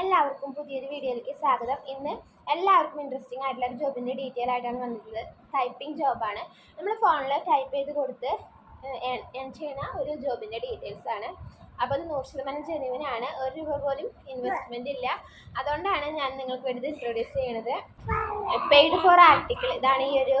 എല്ലാവർക്കും പുതിയൊരു വീഡിയോയിലേക്ക് സ്വാഗതം. ഇന്ന് എല്ലാവർക്കും ഇൻട്രസ്റ്റിംഗ് ആയിട്ടുള്ള ഒരു ജോബിന്റെ ഡീറ്റെയിൽ ആയിട്ടാണ് വന്നിട്ടുള്ളത്. ടൈപ്പിംഗ് ജോബാണ് നമ്മൾ ഫോണിൽ ടൈപ്പ് ചെയ്ത് കൊടുത്ത് ഏൺ ചെയ്യുന്ന ഒരു ജോബിന്റെ ഡീറ്റെയിൽസ് ആണ്. അപ്പോൾ അത് നൂറ് ശതമാനം ജെനുവിനാണ് ഒരു രൂപ പോലും ഇൻവെസ്റ്റ്മെന്റ് ഇല്ല. അതുകൊണ്ടാണ് ഞാൻ നിങ്ങൾക്ക് വേണ്ടി ഇൻട്രൊഡ്യൂസ് ചെയ്യണത്. പെയ്ഡ് ഫോർ ആർട്ടിക്കിൾ ഇതാണ് ഈ ഒരു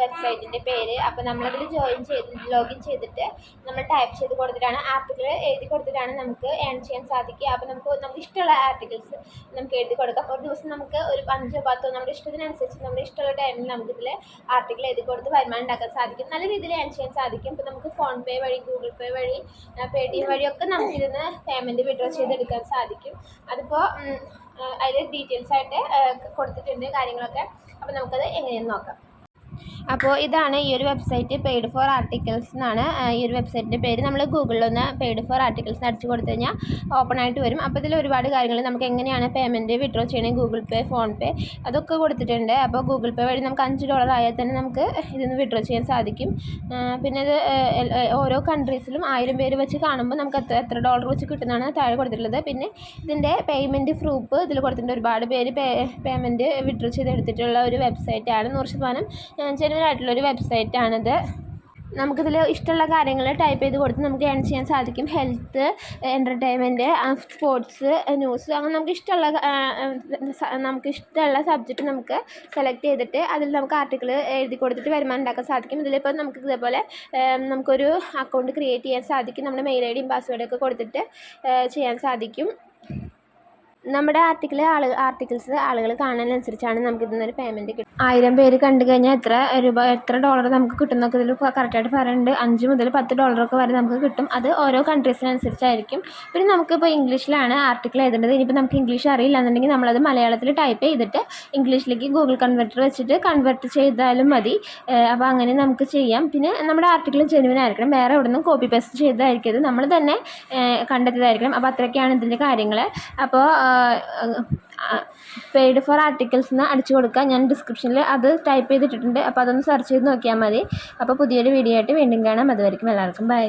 വെബ്സൈറ്റിന്റെ പേര്. അപ്പോൾ നമ്മളതിൽ ജോയിൻ ചെയ്ത് ലോഗിൻ ചെയ്തിട്ട് നമ്മൾ ടൈപ്പ് ചെയ്ത് കൊടുത്തിട്ടാണ് ആർട്ടിക്കിൾ എഴുതി കൊടുത്തിട്ടാണ് നമുക്ക് ഏൺ ചെയ്യാൻ സാധിക്കുക. അപ്പോൾ നമുക്ക് നമുക്ക് ഇഷ്ടമുള്ള ആർട്ടിക്കിൾസ് നമുക്ക് എഴുതി കൊടുക്കാം. ഒരു ദിവസം നമുക്ക് ഒരു അഞ്ചോ പത്തോ നമ്മുടെ ഇഷ്ടത്തിനനുസരിച്ച് നമ്മുടെ ഇഷ്ടമുള്ള ടൈമിൽ നമുക്കിതിൽ ആർട്ടിക്കിൾ എഴുതി കൊടുത്ത് വരുമാനം ഉണ്ടാക്കാൻ സാധിക്കും. നല്ല രീതിയിൽ ഏൺ ചെയ്യാൻ സാധിക്കും. ഇപ്പോൾ നമുക്ക് ഫോൺ പേ വഴി ഗൂഗിൾ പേ വഴി പേ ടി എം വഴിയൊക്കെ നമുക്കിതിന് പേയ്മെന്റ് വിഡ്രോ ചെയ്തെടുക്കാൻ സാധിക്കും. അതിപ്പോൾ അതിൽ ഡീറ്റെയിൽസ് ആയിട്ട് കൊടുത്തിട്ടുണ്ട് കാര്യങ്ങളൊക്കെ. അപ്പോൾ നമുക്കത് എങ്ങനെയെന്ന് നോക്കാം. അപ്പോൾ ഇതാണ് ഈ ഒരു വെബ്സൈറ്റ് പെയ്ഡ് ഫോർ ആർട്ടിക്കിൾസ് എന്നാണ് ഈ ഒരു വെബ്സൈറ്റിന്റെ പേര്. നമ്മൾ ഗൂഗിളിൽ ഒന്ന് പെയ്ഡ് ഫോർ ആർട്ടിക്കിൾസ് അടിച്ച് കൊടുത്തു കഴിഞ്ഞാൽ ഓപ്പൺ ആയിട്ട് വരും. അപ്പോൾ ഇതിൽ ഒരുപാട് കാര്യങ്ങൾ നമുക്ക് എങ്ങനെയാണ് പേയ്മെന്റ് വിഡ്രോ ചെയ്യണത് ഗൂഗിൾ പേ ഫോൺ പേ അതൊക്കെ കൊടുത്തിട്ടുണ്ട്. അപ്പോൾ ഗൂഗിൾ പേ വഴി നമുക്ക് അഞ്ച് ഡോളർ ആയാൽ തന്നെ നമുക്ക് ഇതിന്ന് വിഡ്രോ ചെയ്യാൻ സാധിക്കും. പിന്നെ ഇത് ഓരോ കൺട്രീസിലും ആയിരം പേര് വെച്ച് കാണുമ്പോൾ നമുക്ക് എത്ര എത്ര ഡോളർ വെച്ച് കിട്ടുന്നതാണ് താഴെ കൊടുത്തിട്ടുള്ളത്. പിന്നെ ഇതിന്റെ പേയ്മെന്റ് പ്രൂഫ് ഇതിൽ കൊടുത്തിട്ടുണ്ട്. ഒരുപാട് പേര് പേ പേയ്മെന്റ് വിഡ്രോ ചെയ്ത് എടുത്തിട്ടുള്ള ഒരു വെബ്സൈറ്റാണ് നൂറ് ശതമാനം. ജെനുവനായിട്ടുള്ളൊരു വെബ്സൈറ്റാണിത് നമുക്കിതിൽ ഇഷ്ടമുള്ള കാര്യങ്ങൾ ടൈപ്പ് ചെയ്ത് കൊടുത്ത് നമുക്ക് ഏൺ ചെയ്യാൻ സാധിക്കും. ഹെൽത്ത് എന്റർടൈൻമെന്റ് സ്പോർട്സ് ന്യൂസ് അങ്ങനെ നമുക്ക് ഇഷ്ടമുള്ള നമുക്ക് ഇഷ്ടമുള്ള സബ്ജക്റ്റ് നമുക്ക് സെലക്ട് ചെയ്തിട്ട് അതിൽ നമുക്ക് ആർട്ടിക്കിൾ എഴുതി കൊടുത്തിട്ട് വരുമാനം ഉണ്ടാക്കാൻ സാധിക്കും. ഇതിലിപ്പോൾ നമുക്ക് ഇതേപോലെ നമുക്കൊരു അക്കൗണ്ട് ക്രിയേറ്റ് ചെയ്യാൻ സാധിക്കും. നമ്മുടെ മെയിൽ ഐ ഡിയും പാസ്വേഡൊക്കെ കൊടുത്തിട്ട് ചെയ്യാൻ സാധിക്കും. നമ്മുടെ ആർട്ടിക്കിൾ ആൾ ആർട്ടിക്കിൾസ് ആളുകൾ കാണാനനുസരിച്ചാണ് നമുക്ക് ഇതിൽ നിന്നൊരു പേയ്മെന്റ് കിട്ടും ആയിരം പേര് കണ്ടു കഴിഞ്ഞാൽ എത്ര രൂപ എത്ര ഡോളർ നമുക്ക് കിട്ടുന്നൊക്കെ ഇതിൽ കറക്റ്റായിട്ട് പറയുന്നുണ്ട് അഞ്ച് മുതൽ പത്ത് ഡോളറൊക്കെ വരെ നമുക്ക് കിട്ടും. അത് ഓരോ കൺട്രീസിനനുസരിച്ചായിരിക്കും പിന്നെ നമുക്കിപ്പോൾ ഇംഗ്ലീഷിലാണ് ആർട്ടിക്കിൾ എഴുതേണ്ടത്. ഇനിയിപ്പോൾ നമുക്ക് ഇംഗ്ലീഷ് അറിയില്ല എന്നുണ്ടെങ്കിൽ നമ്മളത് മലയാളത്തിൽ ടൈപ്പ് ചെയ്തിട്ട് ഇംഗ്ലീഷിലേക്ക് ഗൂഗിൾ കൺവെർട്ടർ വെച്ചിട്ട് കൺവെർട്ട് ചെയ്താലും മതി. അപ്പോൾ അങ്ങനെ നമുക്ക് ചെയ്യാം. പിന്നെ നമ്മുടെ ആർട്ടിക്കിൾ ജെനുവിൻ ആയിരിക്കണം. വേറെ എവിടെ നിന്നും കോപ്പി പേസ്റ്റ് ചെയ്തതായിരിക്കരുത്. നമ്മൾ തന്നെ കണ്ടെത്തിയതായിരിക്കണം. അപ്പോൾ അത്രയൊക്കെയാണ് ഇതിന്റെ കാര്യങ്ങൾ അപ്പോൾ പെയ്ഡ് ഫോർ ആർട്ടിക്കിൾസ് എന്ന് അടിച്ചു കൊടുക്കുക ഞാൻ ഡിസ്ക്രിപ്ഷനിൽ അത് ടൈപ്പ് ചെയ്തിട്ടിട്ടുണ്ട്. അപ്പോൾ അതൊന്ന് സെർച്ച് ചെയ്ത് നോക്കിയാൽ മതി. അപ്പോൾ പുതിയൊരു വീഡിയോ ആയിട്ട് വീണ്ടും കാണാം. അതുവരെക്കും എല്ലാവർക്കും. ബൈ